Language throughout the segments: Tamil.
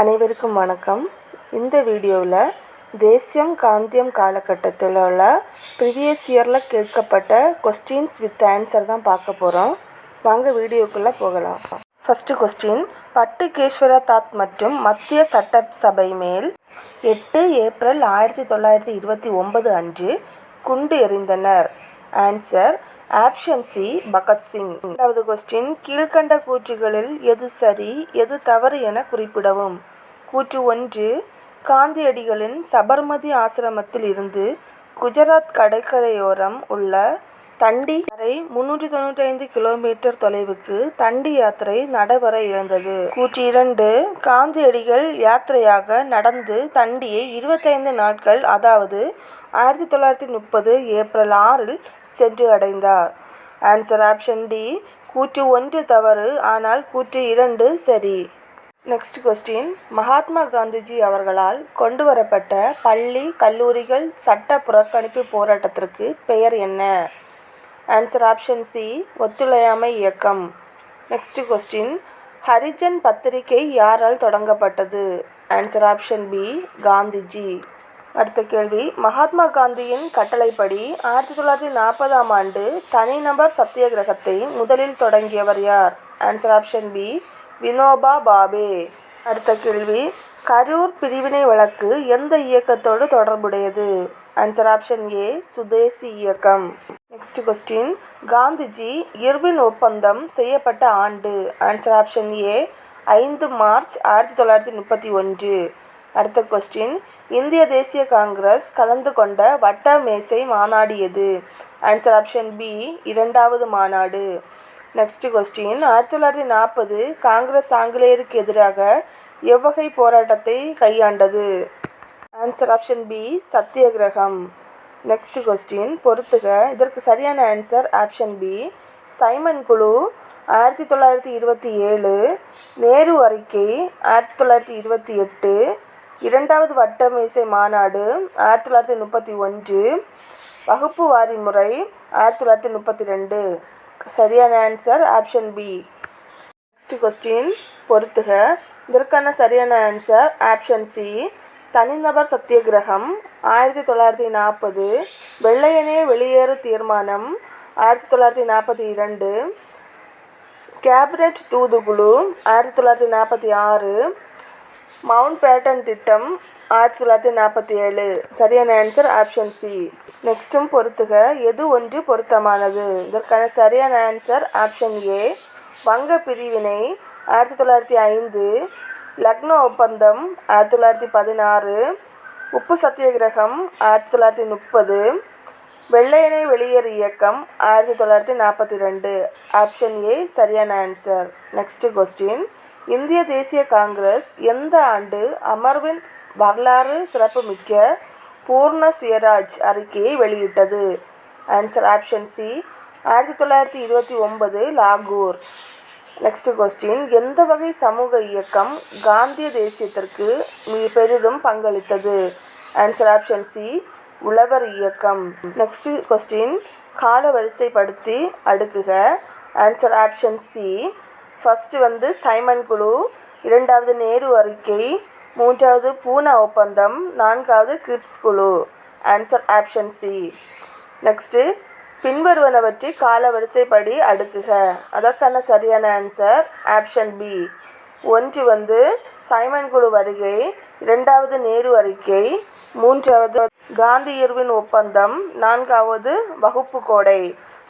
அனைவருக்கும் வணக்கம். இந்த வீடியோவில் தேசியம் காந்தியம் காலகட்டத்தில் உள்ள ப்ரிவியஸ் இயரில் கேட்கப்பட்ட கொஸ்டின்ஸ் வித் ஆன்சர் தான் பார்க்க போகிறோம் வாங்க வீடியோக்குள்ளே போகலாம். ஃபஸ்ட்டு கொஸ்டின் பட்டுகேஸ்வர தாத் மற்றும் மத்திய சட்டசபை மேல் எட்டு ஏப்ரல் ஆயிரத்தி தொள்ளாயிரத்தி இருபத்தி ஒன்பது அன்று குண்டு எறிந்தனர். Answer option C Bhagat Singh. இரண்டாவது கொஸ்டின் கீழ்கண்ட கூற்றுகளில் எது சரி எது தவறு என குறிப்பிடவும். கூற்று ஒன்று காந்தியடிகளின் சபர்மதி ஆசிரமத்தில் இருந்து குஜராத் கடற்கரையோரம் உள்ள தண்டி வரை முன்னூற்றி தொண்ணூற்றி ஐந்து கிலோமீட்டர் தொலைவுக்கு தண்டி யாத்திரை நடைபெற இருந்தது கூற்று இரண்டு காந்தியடிகள் யாத்திரையாக நடந்து தண்டியை இருபத்தைந்து நாட்கள் அதாவது ஆயிரத்தி தொள்ளாயிரத்தி முப்பது ஏப்ரல் ஆறில் சென்று அடைந்தார். ஆன்சர் ஆப்ஷன் டி கூற்று ஒன்று தவறு ஆனால் கூற்று இரண்டு சரி. நெக்ஸ்ட் கொஸ்டின் மகாத்மா காந்திஜி அவர்களால் கொண்டு வரப்பட்ட பள்ளி கல்லூரிகள் சட்ட புறக்கணிப்பு போராட்டத்திற்கு பெயர் என்ன? ஆன்சர் ஆப்ஷன் சி ஒத்துழையாமை இயக்கம். நெக்ஸ்ட் கொஸ்டின் ஹரிஜன் பத்திரிகை யாரால் தொடங்கப்பட்டது? Answer option B Gandhiji. அடுத்த கேள்வி மகாத்மா காந்தியின் கட்டளைப்படி ஆயிரத்தி தொள்ளாயிரத்தி நாற்பதாம் ஆண்டு தனிநபர் சத்தியாகிரகத்தை முதலில் தொடங்கியவர் யார்? Answer option B Vinoba Bhave. அடுத்த கேள்வி கரூர் பிரிவினை வழக்கு எந்த இயக்கத்தோடு தொடர்புடையது? ஆன்சர் ஆப்ஷன் ஏ சுதேசி இயக்கம் நெக்ஸ்ட் கொஸ்டின் காந்திஜி இர்வின் ஒப்பந்தம் செய்யப்பட்ட ஆண்டு. ஆன்சர் ஆப்ஷன் ஏ ஐந்து மார்ச் ஆயிரத்தி தொள்ளாயிரத்தி முப்பத்தி ஒன்று. அடுத்த கொஸ்டின் இந்திய தேசிய காங்கிரஸ் கலந்து கொண்ட வட்ட மேசை மாநாடு எது? ஆன்சர் ஆப்ஷன் பி இரண்டாவது மாநாடு. நெக்ஸ்ட் கொஸ்டின் ஆயிரத்தி தொள்ளாயிரத்தி நாற்பது காங்கிரஸ் ஆங்கிலேயருக்கு எதிராக எவ்வகை போராட்டத்தை கையாண்டது? ஆன்சர் ஆப்ஷன் பி சத்தியகிரகம் நெக்ஸ்ட் கொஸ்டின் பொறுத்துக. இதற்கு சரியான ஆன்சர் ஆப்ஷன் பி சைமன் குழு ஆயிரத்தி தொள்ளாயிரத்தி இருபத்தி ஏழு நேரு அறிக்கை ஆயிரத்தி தொள்ளாயிரத்தி இருபத்தி எட்டு இரண்டாவது வட்டமேசை மாநாடு ஆயிரத்தி தொள்ளாயிரத்தி முப்பத்தி ஒன்று வகுப்பு வாரி முறை ஆயிரத்தி தொள்ளாயிரத்தி முப்பத்தி ரெண்டு. சரியான answer option B next question பொறுத்துக. இதற்கான சரியான ஆன்சர் ஆப்ஷன் சி தனிநபர் சத்தியகிரகம் ஆயிரத்தி தொள்ளாயிரத்தி நாற்பது. வெள்ளையனே வெளியேறு தீர்மானம் ஆயிரத்தி தொள்ளாயிரத்தி நாற்பத்தி இரண்டு. கேபினட் தூதுக்குழு ஆயிரத்தி தொள்ளாயிரத்தி நாற்பத்தி ஆறு. மவுண்ட் பேட்டன் திட்டம் ஆயிரத்தி தொள்ளாயிரத்தி நாற்பத்தி ஏழு. சரியான ஆன்சர் ஆப்ஷன் சி நெக்ஸ்ட்டும் பொறுத்துக எது ஒன்று பொருத்தமானது? இதற்கான சரியான ஆன்சர் ஆப்ஷன் ஏ வங்க பிரிவினை ஆயிரத்தி தொள்ளாயிரத்தி ஐந்து. லக்னோ ஒப்பந்தம் ஆயிரத்தி தொள்ளாயிரத்தி பதினாறு. உப்பு சத்தியாகிரகம் ஆயிரத்தி தொள்ளாயிரத்தி முப்பது. வெள்ளையனை வெளியேறு இயக்கம் ஆயிரத்தி தொள்ளாயிரத்தி நாற்பத்தி ரெண்டு ஆப்ஷன் ஏ சரியான ஆன்சர் நெக்ஸ்ட் கொஸ்டின் இந்திய தேசிய காங்கிரஸ் எந்த ஆண்டு அமர்வின் வரலாறு சிறப்புமிக்க பூர்ண சுயராஜ் அறிக்கையை வெளியிட்டது? ஆன்சர் ஆப்ஷன் சி ஆயிரத்தி தொள்ளாயிரத்தி இருபத்தி ஒன்பது லாகூர். நெக்ஸ்ட் கொஸ்டின் எந்த வகை சமூக இயக்கம் காந்திய தேசியத்திற்கு மிக பெரிதும் பங்களித்தது? ஆன்சர் ஆப்ஷன் சி உழவர் இயக்கம். நெக்ஸ்ட் கொஸ்டின் கால வரிசைப்படுத்தி அடுக்குக. ஆன்சர் ஆப்ஷன் சி ஃபஸ்ட்டு வந்து சைமன் குழு இரண்டாவது நேரு அறிக்கை மூன்றாவது பூனா ஒப்பந்தம் நான்காவது கிரிப்ஸ் குழு. ஆன்சர் ஆப்ஷன் சி நெக்ஸ்ட்டு பின்வருவனவற்றை கால வரிசைப்படி அடுக்குக. அதற்கான சரியான ஆன்சர் ஆப்ஷன் பி ஒன்று வந்து சைமன் குழு வருகை இரண்டாவது நேரு அறிக்கை மூன்றாவது காந்தி இர்வின் ஒப்பந்தம் நான்காவது வகுப்பு கோடை.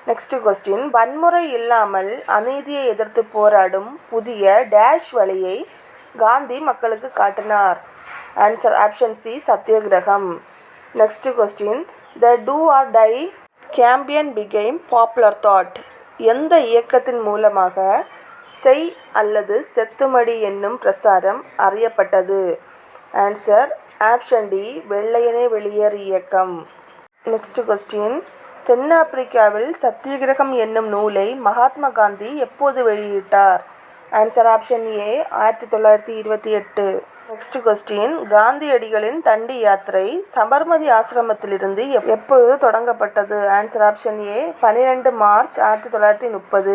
நெக்ஸ்ட் கொஸ்டின் வன்முறை இல்லாமல் அநீதியை எதிர்த்து போராடும் புதிய டேஷ் வழியை காந்தி மக்களுக்கு காட்டினார். Answer option C சத்தியகிரகம். Next question the do or die campaign became popular that எந்த இயக்கத்தின் மூலமாக செய் அல்லது செத்துமடி என்னும் பிரசாரம் அறியப்பட்டது? ஆன்சர் ஆப்ஷன் டி வெள்ளையனே வெளியேறு இயக்கம். நெக்ஸ்ட் கொஸ்டின் தென்னாப்பிரிக்காவில் சத்தியகிரகம் என்னும் நூலை மகாத்மா காந்தி எப்போது வெளியிட்டார்? ஆன்சர் ஆப்ஷன் ஏ ஆயிரத்தி தொள்ளாயிரத்தி இருபத்தி எட்டு. நெக்ஸ்ட் கொஸ்டின் காந்தியடிகளின் தண்டி யாத்திரை சபர்மதி ஆசிரமத்திலிருந்து எப்பொழுது தொடங்கப்பட்டது? ஆன்சர் ஆப்ஷன் ஏ பன்னிரெண்டு மார்ச் ஆயிரத்தி தொள்ளாயிரத்தி முப்பது.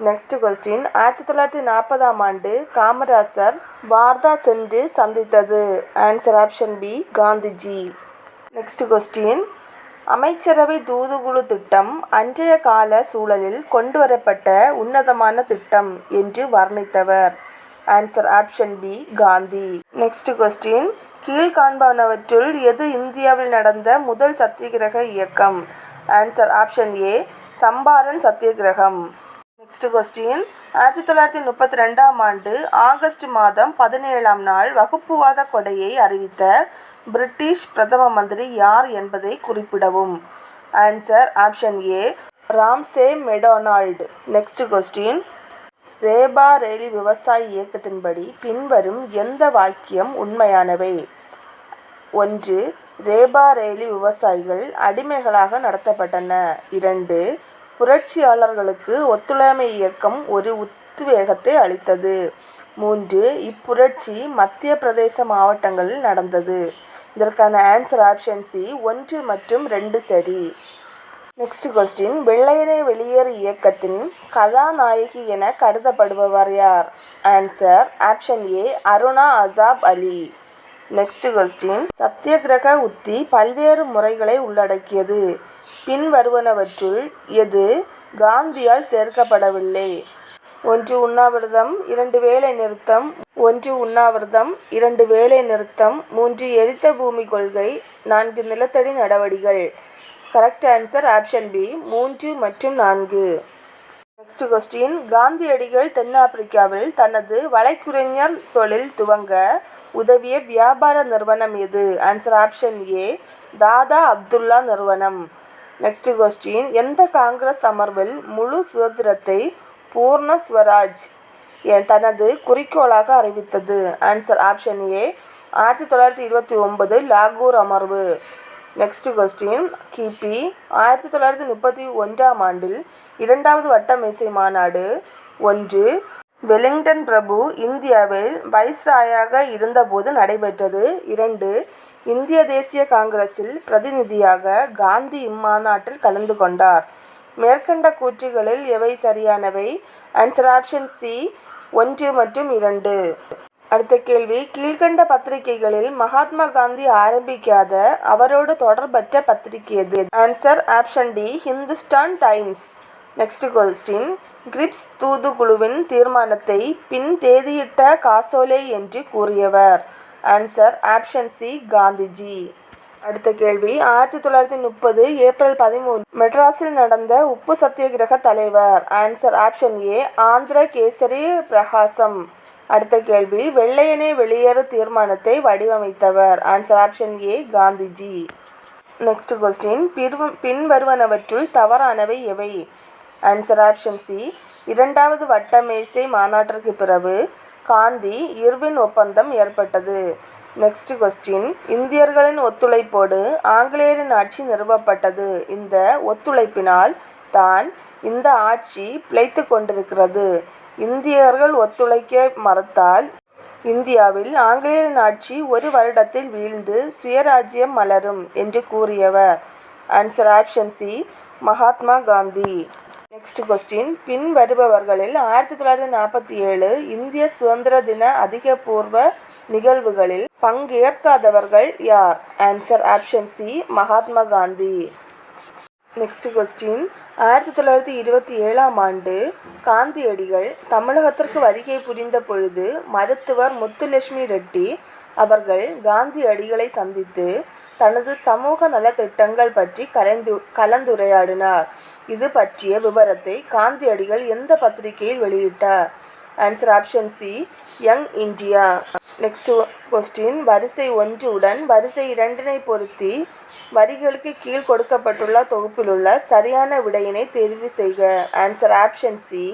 நெக்ஸ்ட் கொஸ்டின் ஆயிரத்தி தொள்ளாயிரத்தி நாற்பதாம் ஆண்டு காமராசர் வார்தா சென்று சந்தித்தது. Answer option B Gandhiji. Next question அமைச்சரவை தூதுகுழு திட்டம் அன்றைய கால சூழலில் கொண்டுவரப்பட்ட உன்னதமான திட்டம் என்று வர்ணித்தவர். Answer option B Gandhi next question கீழ்காண்பனவற்றுள் எது இந்தியாவில் நடந்த முதல் சத்தியகிரக இயக்கம்? ஆன்சர் ஆப்ஷன் ஏ சம்பாரன் சத்தியகிரகம். நெக்ஸ்ட் கொஸ்டின் ஆயிரத்தி தொள்ளாயிரத்தி முப்பத்தி ரெண்டாம் ஆண்டு ஆகஸ்ட் மாதம் பதினேழாம் நாள் வகுப்புவாத கொடையை அறிவித்த பிரிட்டிஷ் பிரதம மந்திரி யார் என்பதை குறிப்பிடவும். Answer option A Ramsay MacDonald. Next question ரேபா ரேலி விவசாய இயக்கத்தின்படி பின்வரும் எந்த வாக்கியம் உண்மையானவை? ஒன்று ரேபா ரேலி விவசாயிகள் அடிமைகளாக நடத்தப்பட்டன. இரண்டு புரட்சியாளர்களுக்கு ஒத்துழைமை இயக்கம் ஒரு உத்வேகத்தை அளித்தது. மூன்று இப்புரட்சி மத்திய பிரதேச மாவட்டங்களில் நடந்தது. இதற்கான ஆன்சர் ஆப்ஷன் சி ஒன்று மற்றும் ரெண்டு சரி. நெக்ஸ்ட் கொஸ்டின் வெள்ளையனே வெளியேறு இயக்கத்தின் கதாநாயகி என கருதப்படுபவர் யார்? Answer option A Aruna Asaf Ali. Next question satyagraha உத்தி பல்வேறு முறைகளை உள்ளடக்கியது. பின்வருவனவற்றுள் எது காந்தியால் சேர்க்கப்படவில்லை? ஒன்று உண்ணாவிரதம் இரண்டு வேலை நிறுத்தம் ஒன்று உண்ணாவிரதம் இரண்டு வேலை நிறுத்தம் மூன்று எரித்த பூமி கொள்கை நான்கு நிலத்தடி நடவடிகள். கரெக்ட் ஆன்சர் ஆப்ஷன் பி மூன்று மற்றும் நான்கு. நெக்ஸ்ட் கொஸ்டின் காந்தியடிகள் தென்னாப்பிரிக்காவில் தனது வலைக்குறைஞர் தொழில் துவங்க உதவிய வியாபார நிறுவனம் எது? Answer option A Dada Abdullah நிறுவனம். நெக்ஸ்ட் கொஸ்டின் எந்த காங்கிரஸ் அமர்வில் முழு சுதந்திரத்தை பூர்ண ஸ்வராஜ் எ- தனது குறிக்கோளாக அறிவித்தது? ஆன்சர் ஆப்ஷன் ஏ ஆயிரத்தி தொள்ளாயிரத்தி இருபத்தி ஒன்பது லாகூர் அமர்வு. நெக்ஸ்ட் கொஸ்டின் கிபி ஆயிரத்தி தொள்ளாயிரத்தி முப்பத்தி ஒன்றாம் ஆண்டில் இரண்டாவது வட்டமேசை மாநாடு ஒன்று வெலிங்டன் பிரபு இந்தியாவில் வைஸ்ராயாக இருந்தபோது நடைபெற்றது. இரண்டு இந்திய தேசிய காங்கிரஸில் பிரதிநிதியாக காந்தி இம்மாநாட்டில் கலந்து கொண்டார். மேற்கண்ட கூற்றுகளில் எவை சரியானவை? ஆன்சர் ஆப்ஷன் சி ஒன்று மற்றும் இரண்டு. அடுத்த கேள்வி. கீழ்கண்ட பத்திரிகைகளில் மகாத்மா காந்தி ஆரம்பிக்காத அவரோடு தொடர்பற்ற பத்திரிகை எது? Answer option D Hindustan Times next question Cripps தூதுக்குழுவின் தீர்மானத்தை பின் தேதியிட்ட காசோலே என்று கூறியவர். ஆன்சர் ஆப்ஷன் சி காந்திஜி அடுத்த கேள்வி. ஆயிரத்தி தொள்ளாயிரத்தி முப்பது ஏப்ரல் பதிமூணு மெட்ராஸில் நடந்த உப்பு சத்தியாகிரக தலைவர். Answer option A Andhra Kesari Prakasam. அடுத்த கேள்வி வெள்ளையனே வெளியேறு தீர்மானத்தை வடிவமைத்தவர். Answer option A Gandhiji. Next question பின்வ- பின்வருவனவற்றுள் தவறானவை எவை? ஆன்சர் ஆப்ஷன் சி இரண்டாவது வட்டமேசை மாநாட்டிற்கு பிறகு காந்தி இர்வின் ஒப்பந்தம் ஏற்பட்டது. நெக்ஸ்ட் கொஸ்டின் இந்தியர்களின் ஒத்துழைப்போடு ஆங்கிலேயரின் ஆட்சி நிறுவப்பட்டது. இந்த ஒத்துழைப்பினால் தான் இந்த ஆட்சி பிழைத்து கொண்டிருக்கிறது. இந்தியர்கள் ஒத்துழைக்க மறுத்தால் இந்தியாவில் ஆங்கிலேயரின் ஆட்சி ஒரு வருடத்தில் வீழ்ந்து சுயராஜ்யம் மலரும் என்று கூறியவர். Answer option C Mahatma Gandhi. Next question பின் வருபவர்களில் ஆயிரத்தி தொள்ளாயிரத்தி நாற்பத்தி ஏழு இந்திய சுதந்திர தின அதிகபூர்வ நிகழ்வுகளில் பங்கேற்காதவர்கள் யார்? Answer option C Mahatma Gandhi. Next question ஆயிரத்தி தொள்ளாயிரத்தி இருபத்தி ஏழாம் ஆண்டு காந்தியடிகள் தமிழகத்திற்கு வருகை புரிந்த பொழுது மருத்துவர் முத்துலட்சுமி ரெட்டி அவர்கள் காந்தியடிகளை சந்தித்து தனது சமூக நலத்திட்டங்கள் பற்றி கலந்து கலந்துரையாடினார். இது பற்றிய விவரத்தை காந்தியடிகள் எந்த பத்திரிகையில் வெளியிட்டார்? Answer option C Young India next question வரிசை ஒன்று உடன் வரிசை இரண்டினை பொருத்தி வரிகளுக்கு கீழ் கொடுக்கப்பட்டுள்ள தொகுப்பிலுள்ள சரியான விடையினை தெரிவு செய்க. ஆன்சர் ஆப்ஷன் சி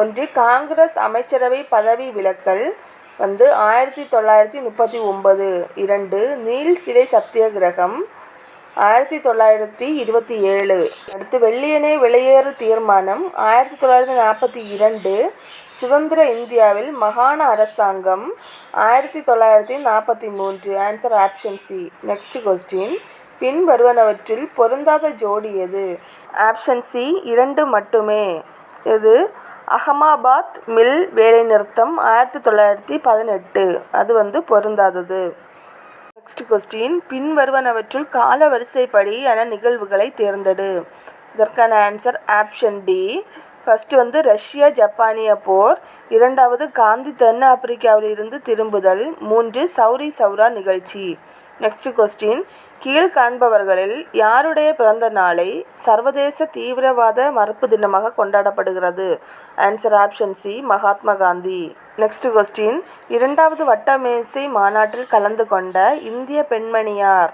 ஒன்று காங்கிரஸ் அமைச்சரவை பதவி விலக்கல் வந்து ஆயிரத்தி தொள்ளாயிரத்தி முப்பத்தி ஒன்பது. இரண்டு நீல் சிலை சத்தியாகிரகம். ஆயிரத்தி தொள்ளாயிரத்தி இருபத்தி ஏழு. அடுத்து வெள்ளியனே வெளியேறு தீர்மானம். ஆயிரத்தி தொள்ளாயிரத்தி நாற்பத்தி இரண்டு. சுதந்திர இந்தியாவில் மகாண அரசாங்கம். ஆயிரத்தி தொள்ளாயிரத்தி நாற்பத்தி மூன்று. Answer option C next question பின் வருவனவற்றில் பொருந்தாத ஜோடி எது? ஆப்ஷன் சி இரண்டு மட்டுமே. இது அகமாபாத் மில் வேலைநிறுத்தம். ஆயிரத்தி தொள்ளாயிரத்தி பதினெட்டு. அது வந்து பொருந்தாதது. நெக்ஸ்ட் கொஸ்டின் பின்வருவனவற்றுள் கால வரிசைப்படியான நிகழ்வுகளை தேர்ந்தெடு. இதற்கான ஆன்சர் ஆப்ஷன் டி ஃபஸ்ட்டு வந்து ரஷ்யா ஜப்பானிய போர். இரண்டாவது காந்தி தென்னாப்பிரிக்காவில் இருந்து திரும்புதல். மூன்று சௌரி சௌரா நிகழ்ச்சி. நெக்ஸ்ட் கொஸ்டின் கீழ் காண்பவர்களில் யாருடைய பிறந்த நாளை சர்வதேச தீவிரவாத மறுப்பு தினமாக கொண்டாடப்படுகிறது? Answer option C Mahatma Gandhi. Next question இரண்டாவது வட்டமேசை மாநாட்டில் கலந்து கொண்ட இந்திய பெண்மணியார்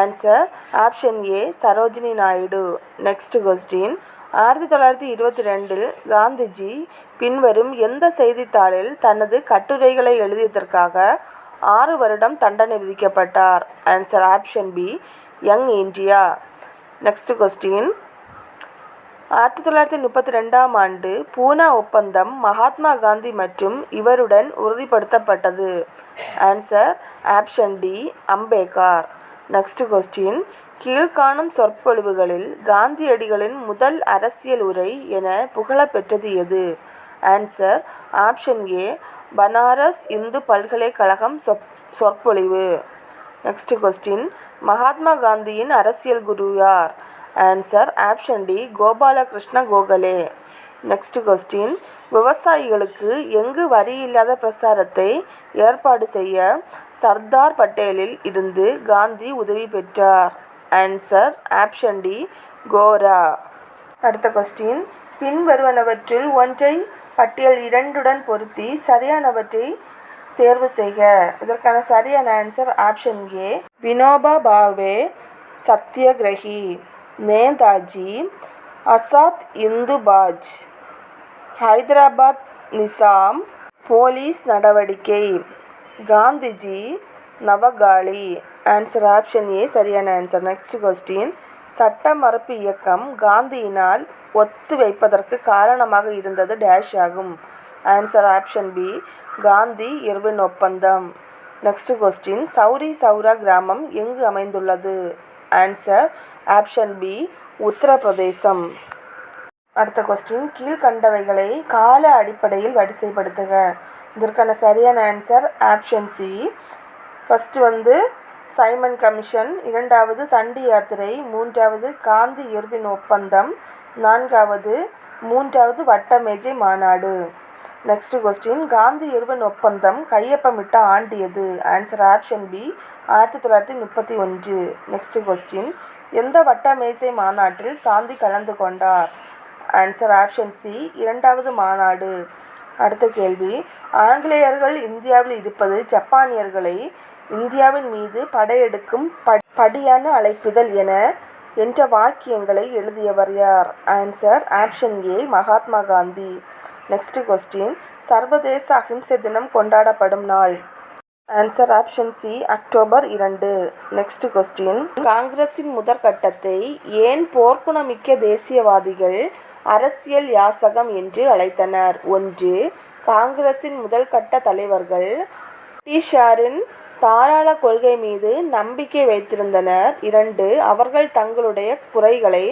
answer option A Sarojini Naidu. Next question ஆயிரத்தி தொள்ளாயிரத்தி இருபத்தி ரெண்டில் காந்திஜி பின்வரும் எந்த செய்தித்தாளில் தனது கட்டுரைகளை எழுதியதற்காக ஆறு வருடம் தண்டனை விதிக்கப்பட்டார். Answer option B Young India next question ஆயிரத்தி தொள்ளாயிரத்தி முப்பத்தி ரெண்டாம் ஆண்டு பூனா ஒப்பந்தம் மகாத்மா காந்தி மற்றும் இவருடன் உறுதிப்படுத்தப்பட்டது. Answer option D Ambedkar next question கீழ்காணும் சொற்பொழிவுகளில் காந்தியடிகளின் முதல் அரசியல் உரை என புகழப்பெற்றது எது? Answer option A Banaras Hindu பல்கலைக்கழகம் சொற் சொற்பொழிவு. நெக்ஸ்ட் கொஸ்டின் மகாத்மா காந்தியின் அரசியல் குரு யார்? Answer option D Gopal Krishna Gokhale. Next question விவசாயிகளுக்கு எங்கு வரி இல்லாத பிரசாரத்தை ஏற்பாடு செய்ய சர்தார் பட்டேலில் இருந்து காந்தி உதவி பெற்றார்? Answer option D Kora. அடுத்த கொஸ்டின் பின்வருவனவற்றில் ஒன்றை பட்டியல் இரண்டுடன் பொருத்தி சரியானவற்றை தேர்வு செய்க. இதற்கான சரியான answer option A Vinoba Bhave satyagrahi Netaji Azad Hind Fauj Hyderabad Nizam police நடவடிக்கை Gandhiji Noakhali. Answer option A சரியான ஆன்சர் நெக்ஸ்ட் கொஸ்டின் சட்ட மறுப்பு இயக்கம் காந்தியினால் ஒத்து வைப்பதற்கு காரணமாக இருந்தது டேஷ் ஆகும். Answer option B Gandhi Irwin ஒப்பந்தம். நெக்ஸ்ட் கொஸ்டின் சௌரி சௌரா கிராமம் எங்கு அமைந்துள்ளது? ஆன்சர் ஆப்ஷன் பி உத்தரப்பிரதேசம். அடுத்த கொஸ்டின் கீழ்கண்டவைகளை கால அடிப்படையில் வரிசைப்படுத்துக. இதற்கான சரியான ஆன்சர் ஆப்ஷன் சி ஃபஸ்ட்டு வந்து சைமன் கமிஷன் இரண்டாவது தண்டி யாத்திரை மூன்றாவது காந்தி இர்வின் ஒப்பந்தம் நான்காவது மூன்றாவது வட்டமேஜை மாநாடு. நெக்ஸ்ட் கொஸ்டின் காந்தி இர்வின் ஒப்பந்தம் கையொப்பமிட்ட ஆண்டு எது ஆன்சர் ஆப்ஷன் பி ஆயிரத்தி தொள்ளாயிரத்தி முப்பத்தி ஒன்று. நெக்ஸ்ட் கொஸ்டின் எந்த வட்டமேசை மாநாட்டில் காந்தி கலந்து கொண்டார்? ஆன்சர் ஆப்ஷன் சி இரண்டாவது மாநாடு. அடுத்த கேள்வி. ஆங்கிலேயர்கள் இந்தியாவில் இருப்பது ஜப்பானியர்களை இந்தியாவின் மீது படையெடுக்கும் படியான அழைப்பிதழ் என என்ற வாக்கியங்களை எழுதியவர் யார்? Answer option A Mahatma Gandhi. Next question சர்வதேச அஹிம்சை தினம் கொண்டாடப்படும் நாள். ஆன்சர் ஆப்ஷன் சி அக்டோபர் இரண்டு. நெக்ஸ்ட் கொஸ்டின் காங்கிரஸின் முதற்கட்டத்தை ஏன் போர்க்குணமிக்க தேசியவாதிகள் அரசியல் யாசகம் என்று அழைத்தனர்? ஒன்று காங்கிரஸின் முதல் கட்ட தலைவர்கள் பிரிட்டிஷாரின் தாராள கொள்கை மீது நம்பிக்கை வைத்திருந்தனர். இரண்டு அவர்கள் தங்களுடைய குறைகளை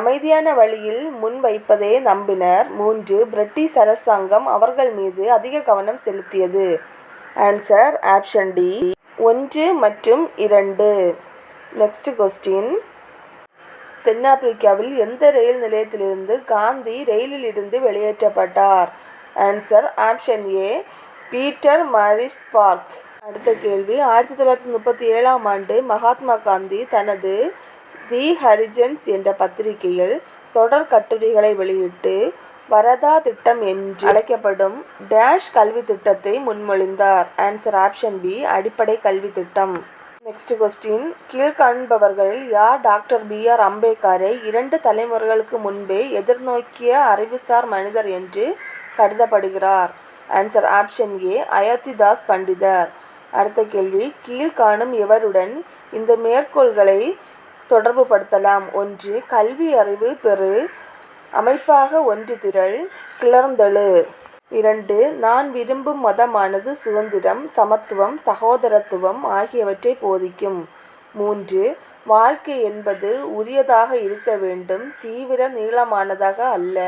அமைதியான வழியில் முன்வைப்பதே நம்பினர். மூன்று பிரிட்டிஷ் அரசாங்கம் அவர்கள் மீது அதிக கவனம் செலுத்தியது. ஆன்சர் ஆப்ஷன் டி ஒன்று மற்றும் இரண்டு. நெக்ஸ்ட் கொஸ்டின் தென்னாப்பிரிக்காவில் எந்த ரயில் நிலையத்திலிருந்து காந்தி ரயிலில் இருந்து வெளியேற்றப்பட்டார்? Answer option A Pietermaritzburg அடுத்த கேள்வி. ஆயிரத்தி தொள்ளாயிரத்தி முப்பத்தி ஏழாம் ஆண்டு மகாத்மா காந்தி தனது தி ஹரிஜன்ஸ் என்ற பத்திரிகையில் தொடர் கட்டுரைகளை வெளியிட்டு வரதா திட்டம் என்று அழைக்கப்படும் டேஷ் கல்வி திட்டத்தை முன்மொழிந்தார். ஆன்சர் ஆப்ஷன் பி அடிப்படை கல்வி திட்டம். நெக்ஸ்ட் கொஸ்டின் கீழ்காண்பவர்களில் யார் டாக்டர் பி ஆர் அம்பேத்கரை இரண்டு தலைமுறைகளுக்கு முன்பே எதிர்நோக்கிய அறிவுசார் மனிதர் என்று கருதப்படுகிறார்? ஆன்சர் ஆப்ஷன் ஏ அயோத்திதாஸ் பண்டிதர். அடுத்த கேள்வி. கீழ்காணும் இவருடன் இந்த மேற்கோள்களை தொடர்புபடுத்தலாம்? ஒன்று கல்வி அறிவு பெறு அமைப்பாக ஒன்று திரள் கிளர்ந்தெழு. இரண்டு நான் விரும்பும் மதமானது சுதந்திரம் சமத்துவம் சகோதரத்துவம் ஆகியவற்றை போதிக்கும். மூன்று வாழ்க்கை என்பது உரியதாக இருக்க வேண்டும் தீவிர நீளமானதாக அல்ல.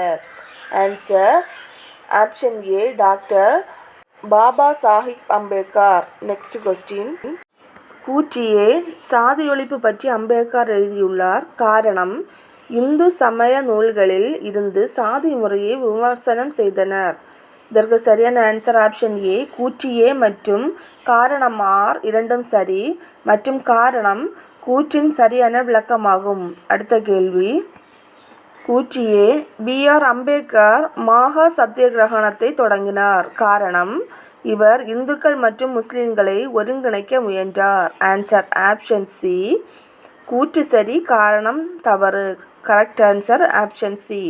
Answer option A doctor Babasaheb Ambedkar. Next question கூற்றியே சாதி ஒழிப்பு பற்றி அம்பேத்கர் எழுதியுள்ளார். காரணம் இந்து சமய நூல்களில் இருந்து சாதி முறையை விமர்சனம் செய்தனர். இதற்கு சரியான ஆன்சர் ஆப்ஷன் ஏ கூற்றியே மற்றும் காரணம் ஆர் இரண்டும் சரி மற்றும் காரணம் கூற்றின் சரியான விளக்கமாகும். அடுத்த கேள்வி. கூற்றியே பி ஆர் அம்பேத்கர் மாக சத்தியகிரகணத்தை தொடங்கினார். காரணம் இவர் இந்துக்கள் மற்றும் முஸ்லிம்களை ஒருங்கிணைக்க முயன்றார். ஆன்சர் ஆப்ஷன் சி கூற்று சரி காரணம் தவறு. Correct answer option C